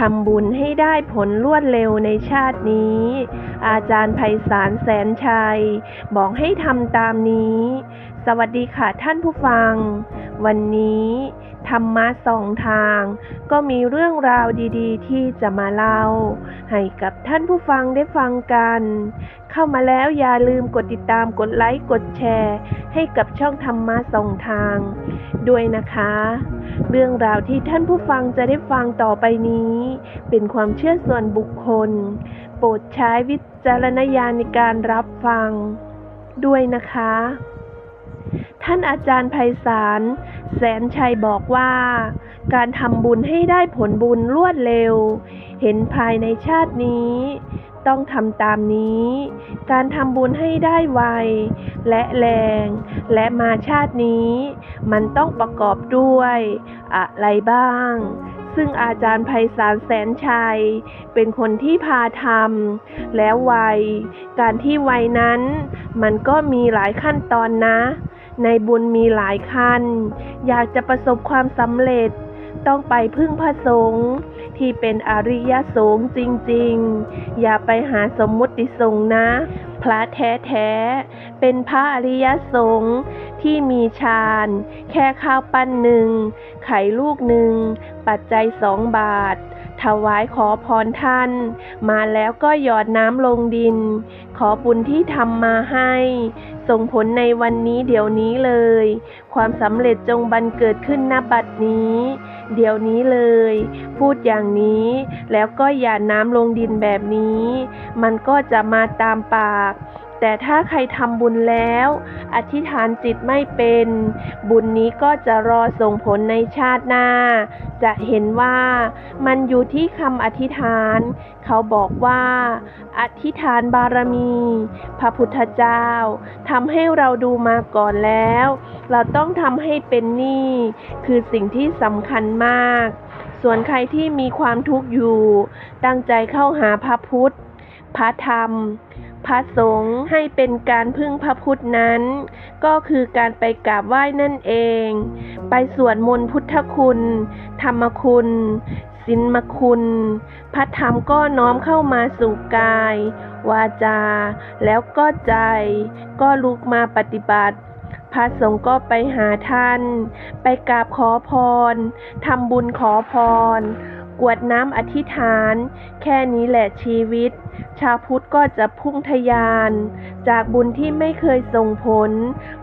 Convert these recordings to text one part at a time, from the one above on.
ทำบุญให้ได้ผลรวดเร็วในชาตินี้ อาจารย์ไพศาลแสนชัย บอกให้ทำตามนี้ สวัสดีค่ะท่านผู้ฟัง วันนี้ธรรมะสองทาง ก็มีเรื่องราวดีๆ ที่จะมาเล่า ให้กับท่านผู้ฟังได้ฟังกัน เข้ามาแล้วอย่าลืมกดติดตามกดไลค์กดแชร์ ให้กับช่องธรรมะสองทาง ด้วยนะคะ เรื่องราวที่ท่านผู้ฟังจะได้ฟังต่อไปนี้ เป็นความเชื่อส่วนบุคคล โปรดใช้วิจารณญาณในการรับฟัง ด้วยนะคะ ท่านอาจารย์ไพศาลแสนชัยบอกว่า การทำบุญให้ได้ผลบุญรวดเร็ว เห็นภายในชาตินี้ต้องทำตามนี้ การทำบุญให้ได้ไว และแรง และมาชาตินี้ มันต้องประกอบด้วยอะไรบ้าง ซึ่งอาจารย์ไพศาลแสนชัย เป็นคนที่พาทำแล้วไวการที่ไวนั้น มันก็มีหลายขั้นตอนนะ ในบุญมีหลายขั้น อยากจะประสบความสำเร็จต้องไปพึ่งพระสงฆ์ ที่เป็นอริยสงฆ์จริงๆ อย่าไปหาสมมุติสงฆ์นะ พระแท้ๆ เป็นพระอริยสงฆ์ที่มีฌาน แค่ข้าวปั้นหนึ่ง ไข่ลูกหนึ่ง ปัจจัยสองบาท ถวายขอพรท่าน มาแล้วก็หยอดน้ำลงดิน ขอบุญที่ทำมาให้ ส่งผลในวันนี้เดี๋ยวนี้เลย ความสำเร็จจงบันเกิดขึ้นณบัดนี้ เดี๋ยวนี้เลย พูดอย่างนี้ แล้วก็อย่าน้ำลงดินแบบนี้ มันก็จะมาตามปาก แต่ถ้าใครทำบุญแล้ว อธิษฐานจิตไม่เป็น บุญนี้ก็จะรอส่งผลในชาติหน้า จะเห็นว่ามันอยู่ที่คำอธิษฐาน เขาบอกว่า อธิษฐานบารมี พระพุทธเจ้าทำให้เราดูมาก่อนแล้ว เราต้องทำให้เป็นนี้คือสิ่งที่สำคัญมาก ส่วนใครที่มีความทุกข์อยู่ ตั้งใจเข้าหาพระพุทธ พระธรรม พระสงฆ์ให้เป็นการพึ่งพระพุทธนั้น ก็คือการไปกราบไหว้นั่นเอง ไปสวดมนต์พุทธคุณ ธรรมคุณศีลมคุณพระธรรมก็น้อมเข้ามาสู่กาย วาจา แล้วก็ใจ ก็ลุกมาปฏิบัติพระสงฆ์ก็ไปหาท่าน ไปกราบขอพรทำบุญขอพร กวดน้ำอธิษฐาน แค่นี้แหละชีวิต ชาวพุทธก็จะพุ่งทะยาน จากบุญที่ไม่เคยส่งผล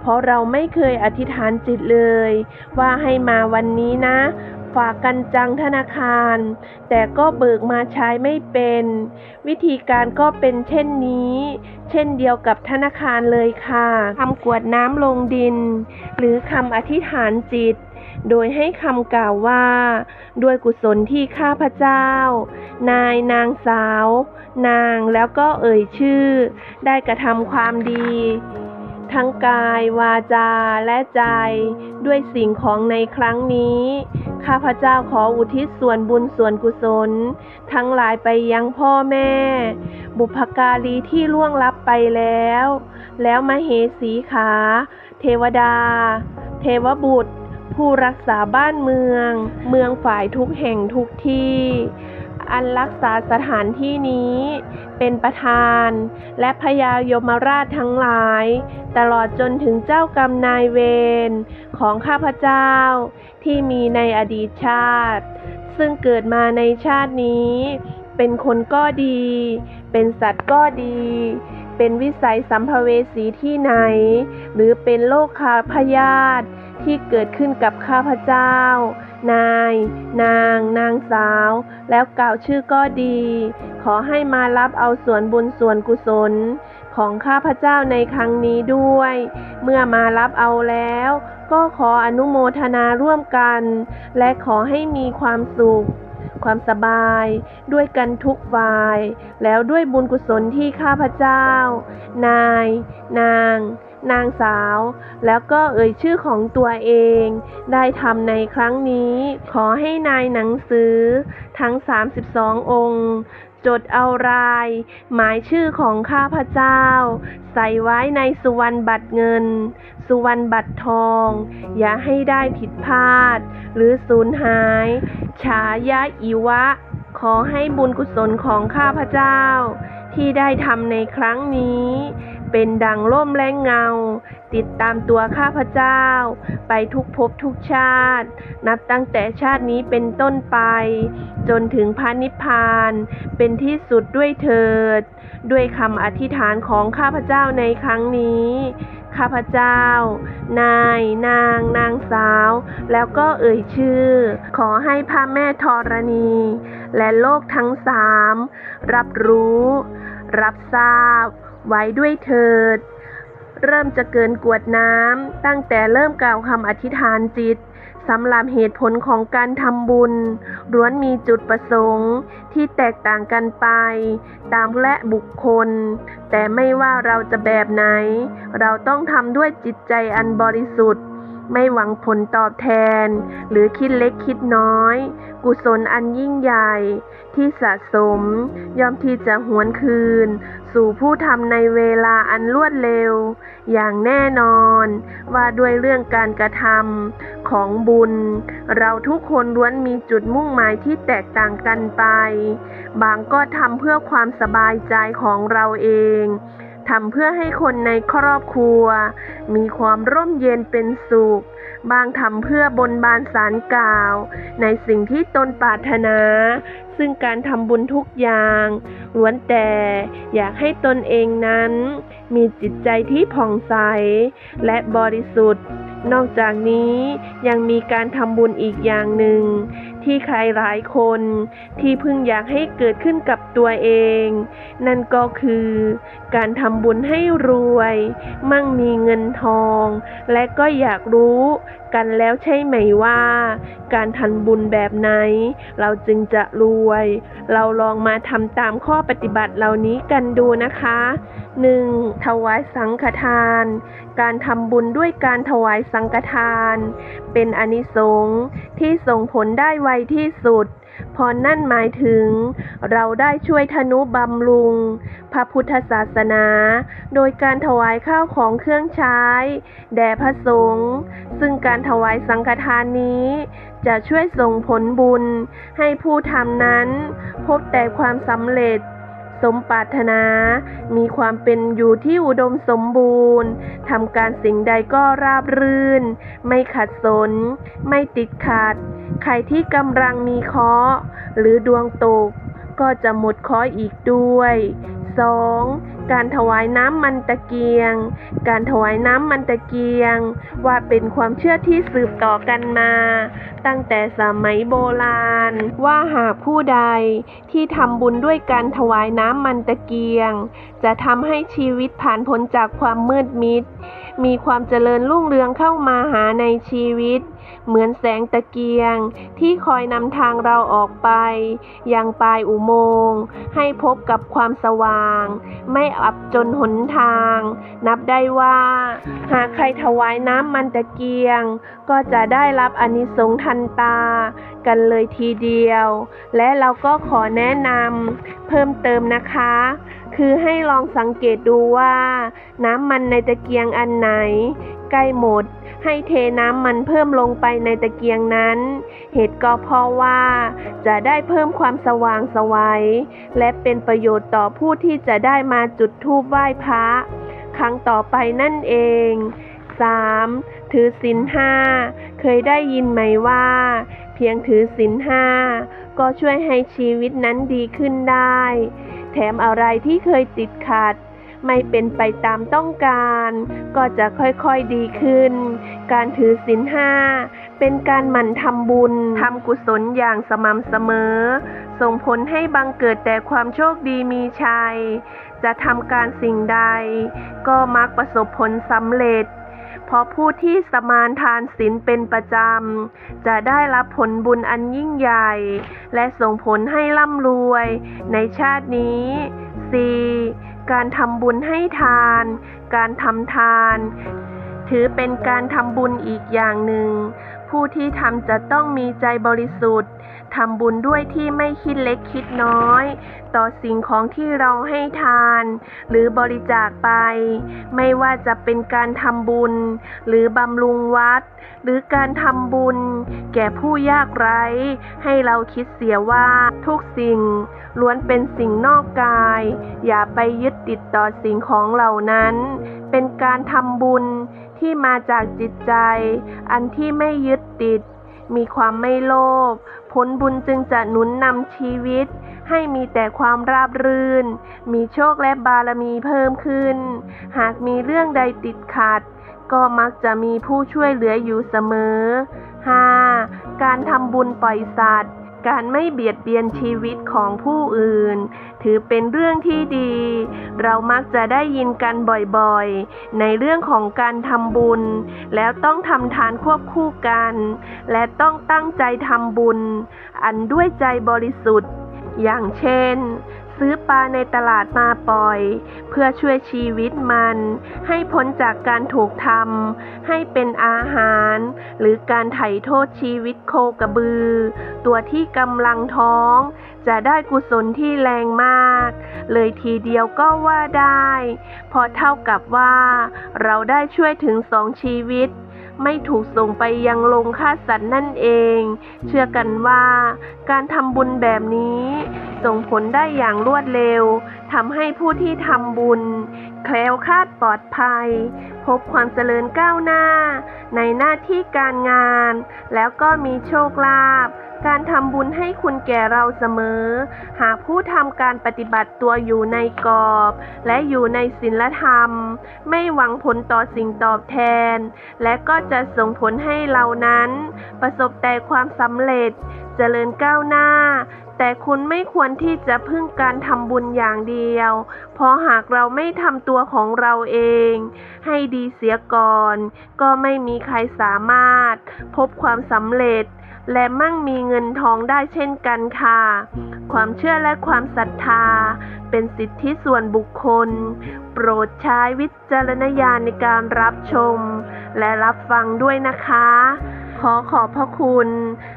เพราะเราไม่เคยอธิษฐานจิตเลย ว่าให้มาวันนี้นะ ฝากกันจังธนาคาร แต่ก็เบิกมาใช้ไม่เป็น วิธีการก็เป็นเช่นนี้ เช่นเดียวกับธนาคารเลยค่ะทำกวดน้ำลงดิน หรือคำอธิษฐานจิต โดยให้คำกล่าวว่า ด้วยกุศลที่ข้าพเจ้า นายนางสาว นางแล้วก็เอ่ยชื่อ ได้กระทำความดี ทั้งกายวาจาและใจ ด้วยสิ่งของในครั้งนี้ ข้าพเจ้าขออุทิศส่วนบุญส่วนกุศล ทั้งหลายไปยังพ่อแม่ บุพการีที่ล่วงลับไปแล้ว แล้วมเหสีขา เทวดา เทวบุตร ผู้รักษาบ้านเมือง เมืองฝ่ายทุกแห่งทุกที่ อันรักษาสถานที่นี้ เป็นประธาน และพญายมราชทั้งหลาย ตลอดจนถึงเจ้ากรรมนายเวรของข้าพเจ้าที่มีในอดีตชาติ ซึ่งเกิดมาในชาตินี้ เป็นคนก็ดี เป็นสัตว์ก็ดี เป็นวิสัยสัมภเวสีที่ไหน หรือเป็นโรคคาพยาธิ ที่เกิดขึ้นกับข้าพเจ้า นาย นาง นางสาว แล้วกล่าวชื่อก็ดี ขอให้มารับเอาส่วนบุญส่วนกุศล ของข้าพเจ้าในครั้งนี้ด้วย เมื่อมารับเอาแล้ว ก็ขออนุโมทนาร่วมกัน และขอให้มีความสุขความสบายด้วยกันทุกฝ่าย แล้วด้วยบุญกุศลที่ข้าพเจ้า นาย นาง นางสาว แล้วก็เอ่ยชื่อของตัวเอง ได้ทำในครั้งนี้ ขอให้นายหนังสือ ทั้ง 32 องค์ จดเอาราย หมายชื่อของข้าพเจ้า ใส่ไว้ในสุวรรณบัตรเงิน สุวรรณบัตรทอง อย่าให้ได้ผิดพลาด หรือสูญหาย ฉายะอิวะ ขอให้บุญกุศลของข้าพเจ้า ที่ได้ทำในครั้งนี้ เป็นดังร่มและเงา ติดตามตัวข้าพเจ้า ไปทุกภพทุกชาติ นับตั้งแต่ชาตินี้เป็นต้นไป จนถึงพระนิพพาน เป็นที่สุดด้วยเถิด ด้วยคำอธิษฐานของข้าพเจ้าในครั้งนี้ ข้าพเจ้า นาย นาง นางสาว แล้วก็เอ่ยชื่อ ขอให้พระแม่ธรณี และโลกทั้งสาม รับรู้ รับทราบ ไว้ด้วยเถิด เริ่มจะเกินกวดน้ำตั้งแต่เริ่มกล่าวคำอธิษฐานจิตสำหรับเหตุผลของการทำบุญล้วนมีจุดประสงค์ที่แตกต่างกันไป ตามและบุคคล แต่ไม่ว่าเราจะแบบไหน เราต้องทำด้วยจิตใจอันบริสุทธิ์ ไม่หวังผลตอบแทน หรือคิดเล็กคิดน้อย กุศลอันยิ่งใหญ่ ที่สะสม ย่อมที่จะหวนคืน สู่ผู้ทำในเวลาอันรวดเร็ว อย่างแน่นอน ว่าด้วยเรื่องการกระทำของบุญ เราทุกคนล้วนมีจุดมุ่งหมายที่แตกต่างกันไป บางก็ทำเพื่อความสบายใจของเราเอง ทำเพื่อให้คนในครอบครัว มีความร่มเย็นเป็นสุข บางทำเพื่อบนบานสารกล่าว ในสิ่งที่ตนปรารถนา ซึ่งการทำบุญทุกอย่างล้วนแต่อยากให้ตนเองนั้น มีจิตใจที่ผ่องใส และบริสุทธิ์ นอกจากนี้ยังมีการทำบุญอีกอย่างหนึ่ง ที่ใครหลายคนที่เพิ่งอยากให้เกิดขึ้นกับตัวเอง นั่นก็คือ การทำบุญให้รวย มั่งมีเงินทอง และก็อยากรู้กันแล้วใช่ไหมว่า การทำบุญแบบไหน เราจึงจะรวย เราลองมาทำตามข้อปฏิบัติเหล่านี้กันดูนะคะ 1. ถวายสังฆทาน การทำบุญด้วยการถวายสังฆทาน เป็นอานิสงส์ที่ส่งผลได้ไวที่สุด พอนั่นหมายถึง เราได้ช่วยทนุบำรุง พระพุทธศาสนา โดยการถวายข้าวของเครื่องใช้ แด่พระสงฆ์ซึ่งการถวายสังฆทานนี้ จะช่วยส่งผลบุญ ให้ผู้ทำนั้น พบแต่ความสำเร็จ สมปรารถนา มีความเป็นอยู่ที่อุดมสมบูรณ์ทำการสิ่งใดก็ราบรื่น ไม่ขัดสน ไม่ติดขัด ใครที่กำลังมีเคราะห์หรือดวงตก ก็จะหมดเคราะห์อีกด้วย 2. การถวายน้ำมันตะเกียง การถวายน้ำมันตะเกียง ว่าเป็นความเชื่อที่สืบต่อกันมา ตั้งแต่สมัยโบราณ ว่าหากผู้ใดที่ทำบุญด้วยการถวายน้ำมันตะเกียง จะทำให้ชีวิตผ่านพ้นจากความมืดมิด มีความเจริญรุ่งเรืองเข้ามาหาในชีวิต เหมือนแสงตะเกียง ที่คอยนำทางเราออกไป ยังปลายอุโมงค์ให้พบกับความสว่าง ไม่อับจนหนทาง นับได้ว่า หากใครถวายน้ำมันตะเกียง ก็จะได้รับอานิสงส์ทันตา กันเลยทีเดียว และเราก็ขอแนะนำเพิ่มเติมนะคะ คือให้ลองสังเกตดูว่า น้ำมันในตะเกียงอันไหน ใกล้หมด ให้เทน้ำมันเพิ่มลงไปในตะเกียงนั้น เหตุก็เพราะว่า จะได้เพิ่มความสว่างสวัย และเป็นประโยชน์ต่อผู้ที่จะได้มาจุดธูปไหว้พระ ครั้งต่อไปนั่นเอง 3. ถือศีลห้าเคยได้ยินไหมว่า เพียงถือศีลห้าก็ช่วยให้ชีวิตนั้นดีขึ้นได้ แถมอะไรที่เคยติดขัด ไม่เป็นไปตามต้องการ ก็จะค่อยๆดีขึ้น การถือศีลห้าเป็นการหมั่นทำบุญทำกุศลอย่างสม่ำเสมอ ส่งผลให้บังเกิดแต่ความโชคดีมีชัย จะทำการสิ่งใด ก็มักประสบผลสำเร็จเพราะผู้ที่สมานทานศีลเป็นประจำ จะได้รับผลบุญอันยิ่งใหญ่ และส่งผลให้ร่ำรวยในชาตินี้ 4. การทำบุญให้ทาน การทำทาน ถือเป็นการทำบุญอีกอย่างหนึ่ง ผู้ที่ทำจะต้องมีใจบริสุทธิ์ ทำบุญด้วยที่ไม่คิดเล็กคิดน้อย ต่อสิ่งของที่เราให้ทาน หรือบริจาคไป ไม่ว่าจะเป็นการทำบุญ หรือบำรุงวัด หรือการทำบุญ แก่ผู้ยากไร้ ให้เราคิดเสียว่าทุกสิ่งล้วนเป็นสิ่งนอกกาย อย่าไปยึดติดต่อสิ่งของเหล่านั้น เป็นการทำบุญที่มาจากจิตใจ อันที่ไม่ยึดติด มีความไม่โลภผลบุญจึงจะหนุนนำชีวิต ให้มีแต่ความราบรื่น มีโชคและบารมีเพิ่มขึ้น หากมีเรื่องใดติดขัด ก็มักจะมีผู้ช่วยเหลืออยู่เสมอ 5. การทำบุญปล่อยสัตว์ การไม่เบียดเบียนชีวิตของผู้อื่น ถือเป็นเรื่องที่ดี เรามักจะได้ยินกันบ่อยๆ ในเรื่องของการทำบุญ แล้วต้องทำทานควบคู่กัน และต้องตั้งใจทำบุญ อันด้วยใจบริสุทธิ์ อย่างเช่น ซื้อปลาในตลาดมาปล่อย เพื่อช่วยชีวิตมัน ให้พ้นจากการถูกทำให้เป็นอาหาร หรือการไถ่โทษชีวิตโคกระบือ ตัวที่กำลังท้อง จะได้กุศลที่แรงมาก เลยทีเดียวก็ว่าได้ พอเท่ากับว่า เราได้ช่วยถึงสองชีวิต ไม่ถูกส่งไปยังโรงฆ่าสัตว์นั่นเอง เชื่อกันว่าการทำบุญแบบนี้ ส่งผลได้อย่างรวดเร็วทำให้ผู้ที่ทำบุญ แคล้วคลาดปลอดภัย พบความเจริญก้าวหน้า ในหน้าที่การงาน แล้วก็มีโชคลาภการทำบุญให้คุณแก่เราเสมอ หากผู้ทำการปฏิบัติตัวอยู่ในกรอบ และอยู่ในศีลธรรม ไม่หวังผลต่อสิ่งตอบแทน และก็จะส่งผลให้เรานั้น ประสบแต่ความสำเร็จเจริญก้าวหน้า แต่คุณไม่ควรที่จะพึ่งการทำบุญอย่างเดียว เพราะหากเราไม่ทำตัวของเราเอง ให้ดีเสียก่อน ก็ไม่มีใครสามารถ พบความสำเร็จ และมั่งมีเงินทองได้เช่นกันค่ะ ความเชื่อและความศรัทธา เป็นสิทธิส่วนบุคคล โปรดใช้วิจารณญาณในการรับชม และรับฟังด้วยนะคะ อขอบพระคุณ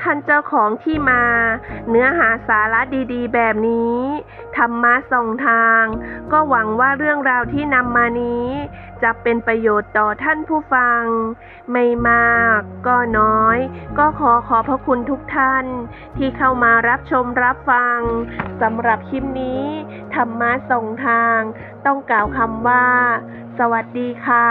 ท่านเจ้าของที่มา เนื้อหาสาระดีๆ แบบนี้ธรรมะส่องทาง ก็หวังว่าเรื่องราวที่นำมานี้ จะเป็นประโยชน์ต่อท่านผู้ฟัง ไม่มากก็น้อย ก็ขอขอบพระคุณทุกท่าน ที่เข้ามารับชมรับฟังสำหรับคลิปนี้ธรรมะส่องทาง ต้องกล่าวคำว่า สวัสดีค่ะ